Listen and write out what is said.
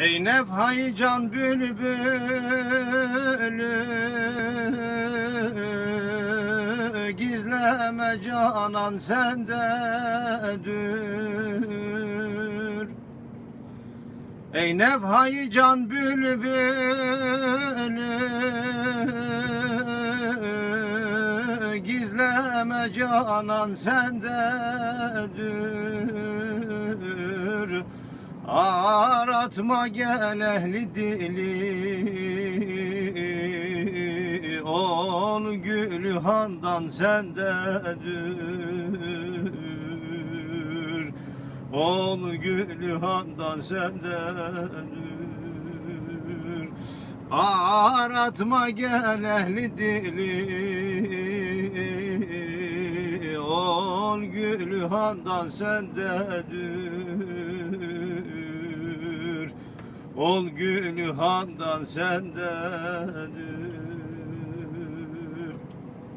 Ey nefhay can bülbülü Gizleme canan sendedir Ey nefhay can bülbülü Gizleme canan sendedir Aratma gel ehli dili. Ol gülü handan sendedir Ol gülü handan sendedir Aratma gel ehli dili. Ol gülü handan sendedir Ol gülü handan sendedir